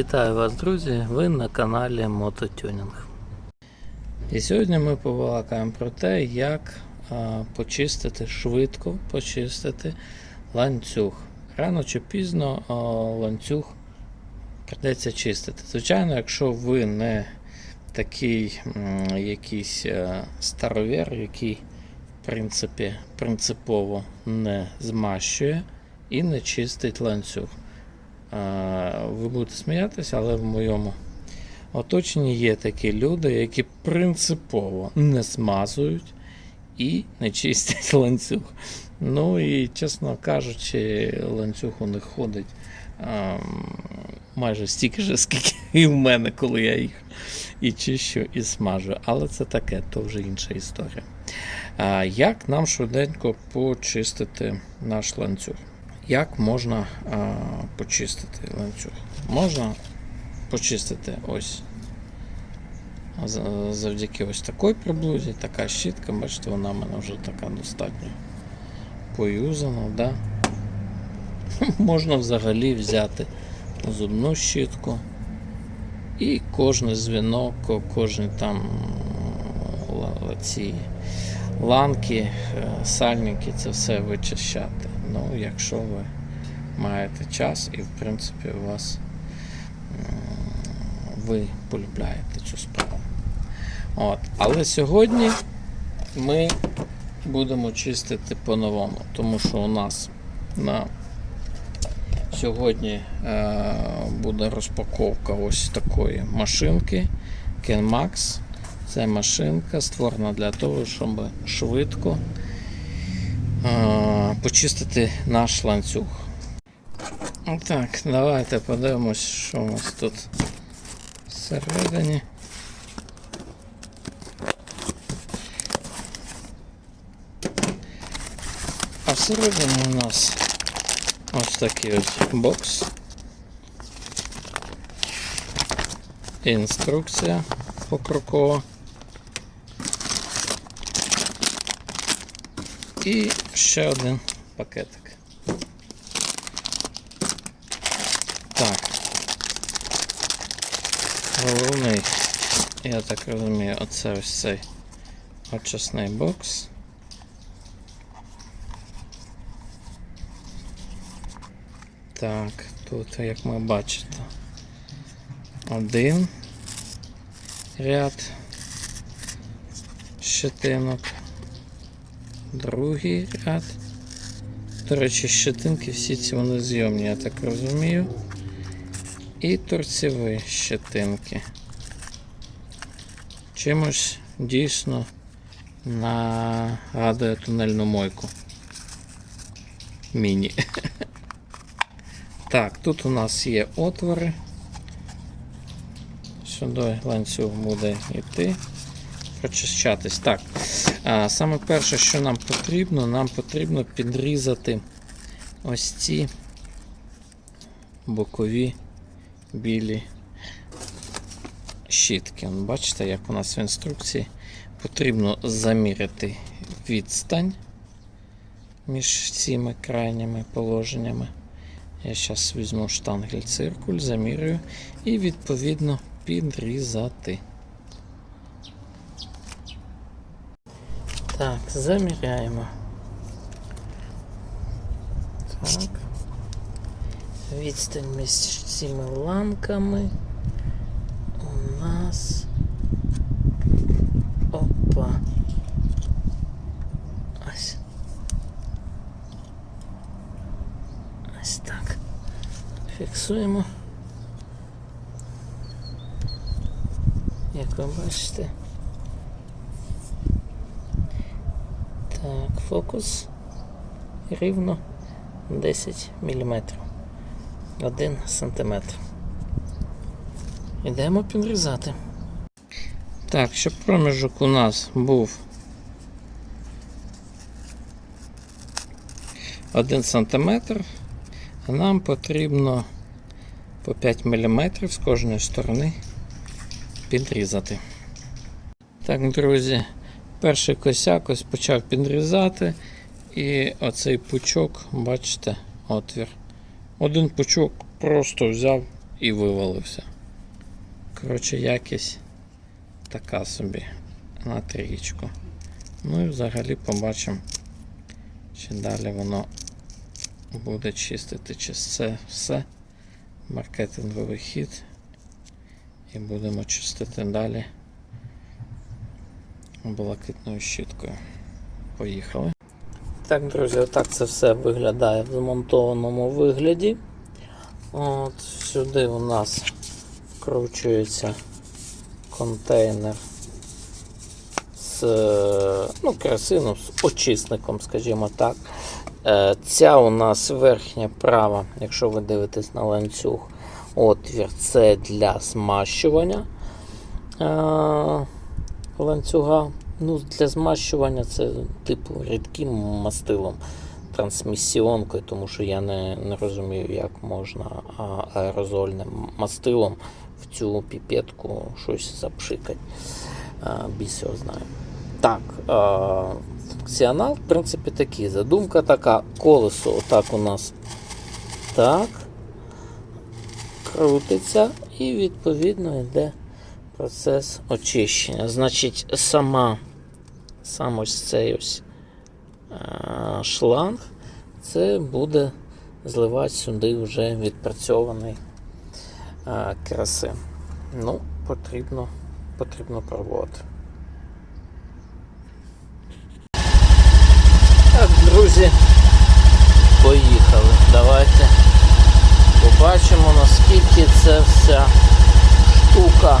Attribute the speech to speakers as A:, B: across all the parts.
A: Вітаю вас, друзі! Ви на каналі Мототюнінг. І сьогодні ми побалакаємо про те, як почистити швидко почистити ланцюг. Рано чи пізно ланцюг придеться чистити. Звичайно, якщо ви не такий якийсь а, старовер, який в принципі принципово не змащує і не чистить ланцюг. А, Ви будете сміятися, але в моєму оточенні є такі люди, які принципово не смазують і не чистять ланцюг. Ну і, чесно кажучи, ланцюг у них ходить а, майже стільки ж, скільки і в мене, коли я їх і чищу, і смажу. Але це таке, то вже інша історія. А, Як нам швиденько почистити наш ланцюг? Як можна а, почистити ланцюг? Можна почистити ось завдяки ось такій приблузі, така щітка, бачите, вона в мене вже така достатньо поюзана. Да? Можна взагалі взяти зубну щітку і кожен дзвінок, кожен там ці ланки, е, сальники, це все вичищати. Ну, якщо ви маєте час і в принципі у вас ви полюбляєте цю справу. От. Але сьогодні ми будемо чистити по-новому, тому що у нас на сьогодні е, буде розпаковка ось такої машинки KenMax. Це машинка створена для того, щоб швидко е, почистити наш ланцюг. Так, давайте подивимось, що у нас тут всередині. А всередині у нас ось такий ось бокс. Інструкція покрокова. І ще один пакетик. Так. Головний, я так розумію, оце ось цей очисний бокс. Так, тут, як ми бачите, один ряд щетинок, другий ряд. До речі, щетинки всі ці вони зйомні, я так розумію. І торцеві щетинки. Чимось дійсно нагадує тунельну мойку. Міні. Так, тут у нас є отвори. Сюди ланцюг буде йти, прочищатись. Так, саме перше, що нам потрібно, нам потрібно підрізати ось ці бокові білі щітки. Бачите, як у нас в інструкції потрібно заміряти відстань між цими крайніми положеннями. Я зараз візьму штангель циркуль, замірюю і відповідно підрізати. Так, заміряємо. Так. Відстань між цими ланками у нас. Опа. Ось. Ось так. Фіксуємо. Як ви бачите. Так, фокус рівно 10 мм. 1 см. Йдемо підрізати. Так, щоб проміжок у нас був 1 см, нам потрібно по 5 мм з кожної сторони підрізати. Так, друзі, перший косяк ось почав підрізати. І оцей пучок, бачите, отвір. Один пучок просто взяв і вивалився. Коротше, якість така собі на трієчку. Ну і взагалі побачимо, чи далі воно буде чистити, чи це все маркетинговий хід. І будемо чистити далі блакитною щіткою. Поїхали. Так, друзі, отак це все виглядає в змонтованому вигляді. От Сюди у нас вкручується контейнер з ну, керосином, з очисником, скажімо так. Е, Ця у нас верхня права, якщо ви дивитесь на ланцюг, отвір це для змащування е, ланцюга. Ну, Для змащування це типу рідким мастилом, трансмісіонкою, тому що я не, не розумію, як можна аерозольним мастилом в цю піпетку щось запшикати. Біс його знає. Так, функціонал, в принципі, такий. Задумка така, колесо отак у нас так крутиться і відповідно йде процес очищення. Значить, сама сам ось цей ось а, шланг, це буде зливати сюди вже відпрацьований а, керосин. Ну, потрібно, потрібно пробувати. Так, друзі, поїхали. Давайте побачимо, наскільки ця вся штука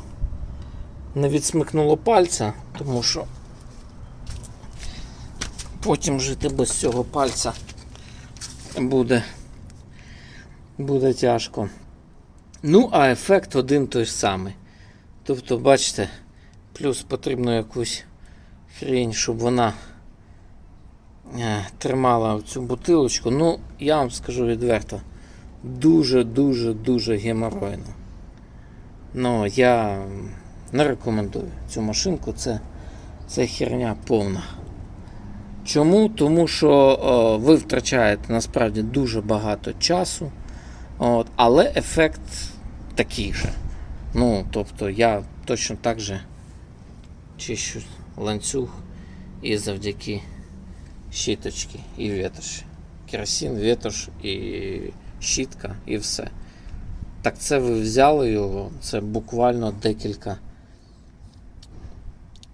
A: не відсмикнуло пальця, тому що потім жити без цього пальця буде, буде тяжко. Ну, а ефект один той самий. Тобто, бачите, плюс потрібно якусь хрінь, щоб вона е, тримала цю бутилочку. Ну, я вам скажу відверто, дуже-дуже-дуже геморойно. Ну, я не рекомендую цю машинку, це, це херня повна. Чому? Тому що о, ви втрачаєте насправді дуже багато часу, от, але ефект такий же. Ну, тобто я точно так же чищу ланцюг і завдяки щіточки і ветоші. Керосин, ветош і щітка і все. Так це ви взяли його, це буквально декілька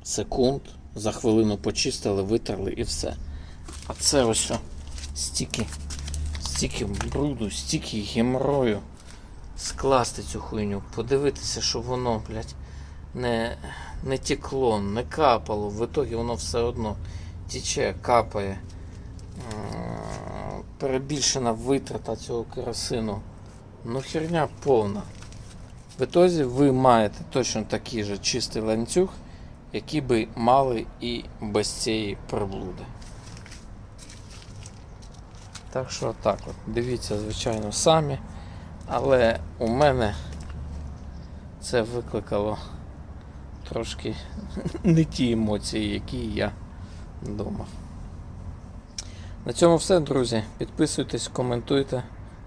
A: секунд. За хвилину почистили, витерли і все. А це ось стільки, стільки бруду, стільки геморою. Скласти цю хуйню, подивитися, щоб воно, блядь, не, не текло, не капало. В итогі воно все одно тече, капає. Перебільшена витрата цього керосину. Ну, херня повна. В итозі ви маєте точно такий же чистий ланцюг, які би мали і без цієї приблуди. Так що так от, дивіться, звичайно, самі. Але у мене це викликало трошки не ті емоції, які я думав. На цьому все, друзі. Підписуйтесь, коментуйте.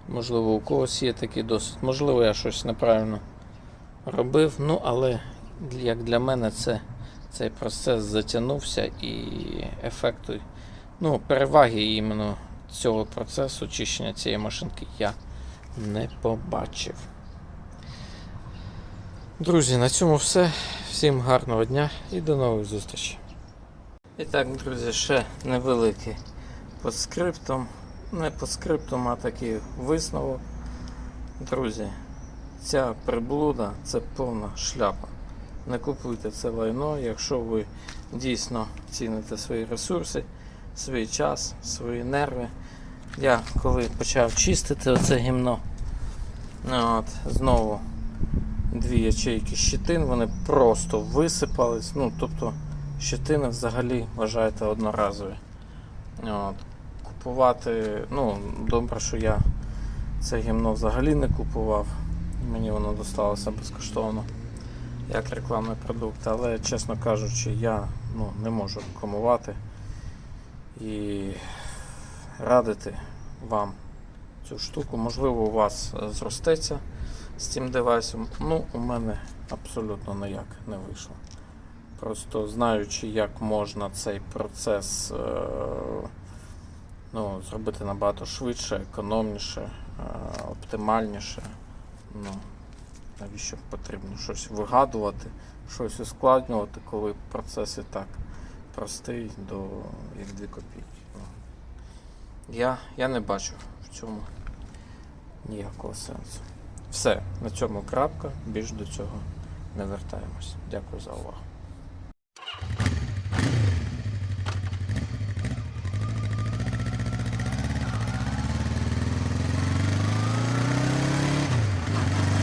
A: Можливо, у когось є такий досвід. Можливо, я щось неправильно робив. Ну, але як для мене це, цей процес затягнувся і ефекту, ну, переваги іменно цього процесу очищення цієї машинки я не побачив. Друзі, на цьому все. Всім гарного дня і до нових зустрічей. І так, друзі, ще невеликий по скриптам. Не по скриптам, а такий висновок. Друзі, ця приблуда це повна шляпа. Не купуйте це лайно, якщо ви дійсно ціните свої ресурси, свій час, свої нерви. Я коли почав чистити оце гімно, от, знову дві ячейки щитин, вони просто висипались. Ну, тобто щитини взагалі вважаєте одноразові. От, купувати, ну, добре, що я це гімно взагалі не купував, Мені воно досталося безкоштовно як рекламний продукт, але, чесно кажучи, я ну, не можу рекламувати і радити вам цю штуку. Можливо, у вас е, зростеться з цим девайсом. Ну, у мене абсолютно ніяк не вийшло. Просто знаючи, як можна цей процес е, ну, зробити набагато швидше, економніше, е, оптимальніше. Ну, навіщо потрібно щось вигадувати, щось ускладнювати, коли процес і так простий до як дві копійки. Я, я не бачу в цьому ніякого сенсу. Все, на цьому крапка, більш до цього не вертаємось. Дякую за увагу.